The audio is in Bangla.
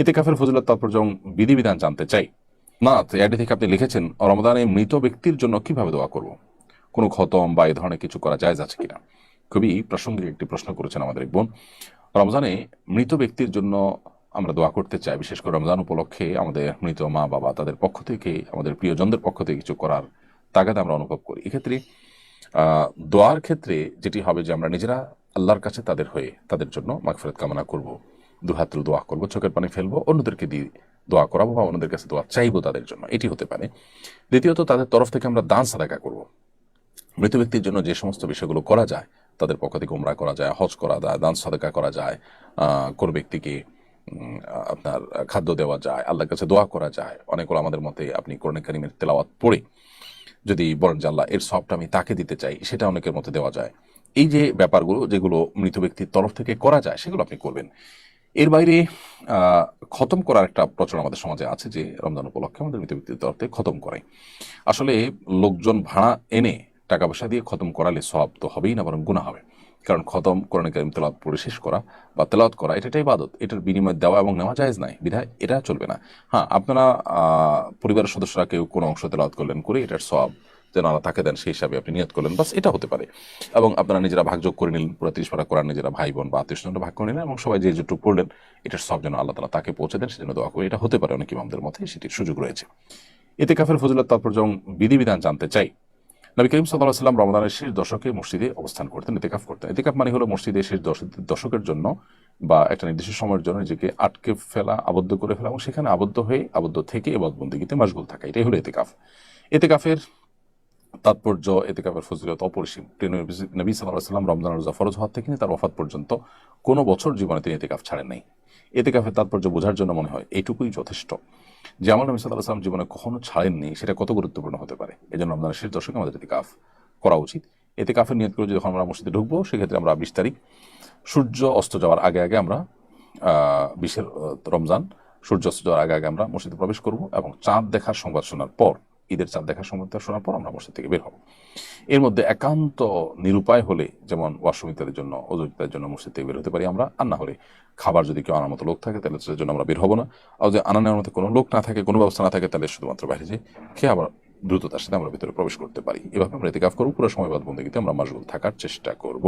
এতে কাফের ফজিলত তাৎপর্য বিধিবিধান জানতে চাই না এটি থেকে আপনি লিখেছেন রমদানে মৃত ব্যক্তির জন্য কীভাবে দোয়া করব? কোনো খতম বা এই ধরনের কিছু করা যায় আছে কিনা? খুবই প্রাসঙ্গিক একটি প্রশ্ন করেছেন আমাদের এক বোন। রমজানে মৃত ব্যক্তির জন্য আমরা দোয়া করতে চাই, বিশেষ করে রমজান উপলক্ষে আমাদের মৃত মা, বাবা, তাদের পক্ষ থেকে, আমাদের প্রিয়জনদের পক্ষ থেকে কিছু করার তাগাদ আমরা অনুভব করি। এক্ষেত্রে দোয়ার ক্ষেত্রে যেটি হবে যে আমরা নিজেরা আল্লাহর কাছে তাদের হয়ে তাদের জন্য মাগফিরাত কামনা করব। দুহাত দোয়া করব, চোখের পানি ফেলব, অন্যদেরকে দিয়ে দোয়া করাবো বা অন্যদের কাছে দোয়া চাইব তাদের জন্য। এটি হতে পারে। দ্বিতীয়ত, তাদের তরফ থেকে আমরা দান সাদাকা করব। মৃত ব্যক্তির জন্য যে সমস্ত বিষয়গুলো করা যায়, তাদের পক্ষ থেকে উমরা করা যায়, হজ করা যায়, দান সাদাকা করা যায় কোনো ব্যক্তিকে আপনার খাদ্য দেওয়া যায়, আল্লাহর কাছে দোয়া করা যায়, অনেকগুলো আমাদের মতে আপনি কোরআন কারিমের তেলাওয়াত পড়ে যদি বলেন যে, আল্লাহ, এর সবটা আমি তাকে দিতে চাই সেটা অনেকের মধ্যে দেওয়া যায়। এই যে ব্যাপারগুলো, যেগুলো মৃত ব্যক্তির তরফ থেকে করা যায়, সেগুলো আপনি করবেন। এর বাইরে খতম করার একটা প্রচলন আমাদের সমাজে আছে যে রমজান উপলক্ষে আমাদের মৃত ব্যক্তির তরফ থেকে খতম করাই। আসলে লোকজন ভাড়া এনে টাকা পয়সা দিয়ে খতম করালে সব তো হবেই না, বরং গুণা হবে। কারণ খতম, কোরআন কারিম তেলাওয়াত পড়ে শেষ করা বা তেলাওয়াত করা এটা ইবাদত। এটার বিনিময় দেওয়া এবং নেওয়া জায়েজ নাই। বিধায় এটা চলবে না। হ্যাঁ আপনারা পরিবারের সদস্যরা কেউ কোনো অংশ তেলাওয়াত করলেন করে এটার সব যেন আল্লাহ তাকে দেন, সেই হিসাবে আপনি নিয়ত করলেন। বাস এটা হতে পারে। এবং আপনারা নিজেরা ভাগযোগ করে নিলেন, পুরো ত্রিশ করার নিজেরা ভাই বোন বা আত্মীয় ভাগ করে নিলেন এবং সবাই যে যেটুকু পড়লেন, এটার সব যেন আল্লাহ তালা তাকে পৌঁছে দেন, সেজন্য দোয়া করে। এটা হতে পারে অনেক ইমামদের মধ্যে সেটির সুযোগ রয়েছে। এতে কাফের ফজিলত তাৎপর্য এবং বিধিবিধান জানতে চাই, নবী করিম সাল্লাহ সাল্লাম রমদানের শেষ দশকে মসজিদে অবস্থান করতেন, এতেকাফ করতেন। এতেকাফ মানে হলো মসজিদে শেষ দশ- দশকের জন্য বা একটা নির্দিষ্ট সময়ের জন্য নিজেকে আটকে ফেলা, আবদ্ধ করে ফেলা এবং সেখানে আবদ্ধ হয়ে, আবদ্ধ থেকে এবাদবন্দিগিতে মশগুল থাকা। এটাই হলো এতেকাফ। এতেকাফের তাৎপর্য এতেকাফের ফজিলত অপরিসীম। প্রিয় নবী- সাল্লাহ সাল্লাম রমজান রোজা ফরজ হওয়ার থেকে তার ওফাত পর্যন্ত কোনো বছর জীবনে তিনি এতেকাফ ছাড়েন নাই। এতেকাফের তাৎপর্য বোঝার জন্য মনে হয় এইটুকুই যথেষ্ট যে আমার নবী সাল্লাহ সাল্লাম জীবনে কখনো ছাড়েননি সেটা কত গুরুত্বপূর্ণ হতে পারে? এই জন্য রমজানের শেষ দশকে আমাদের এতেকাফ করা উচিত। এতে কাফের নিয়ত করে যখন আমরা মসজিদে ঢুকবো, সেক্ষেত্রে আমরা বিশ তারিখ, সূর্য অস্ত যাওয়ার আগে আগে আমরা বিশের, রমজান সূর্য অস্ত যাওয়ার আগে আগে আমরা মসজিদে প্রবেশ করব এবং চাঁদ দেখার সংবাদ শোনার পর ঈদের চাঁদ দেখার সংবাদ শোনার পর আমরা মসজিদ থেকে বের হব। এর মধ্যে একান্ত নিরুপায় হলে যেমন ওয়াশরুম ইত্যাদির জন্য অজুতার জন্য মসজিদ থেকে বের হতে পারি আমরা, আর না হলে খাবার যদি কেউ আনার মতো লোক থাকে, তাহলে সেটার জন্য আমরা বের হব না। আর যদি আনা নেওয়ার মতো কোনো লোক না থাকে, কোনো ব্যবস্থা না থাকে, তাহলে শুধুমাত্র বাইরে যে খেয়ে আবার দ্রুততার সাথে আমরা ভিতরে প্রবেশ করতে পারি। এভাবে আমরা এতে কাজ করব, পুরো সময় বাদ বন্দীতে আমরা মশগুল থাকার চেষ্টা করব।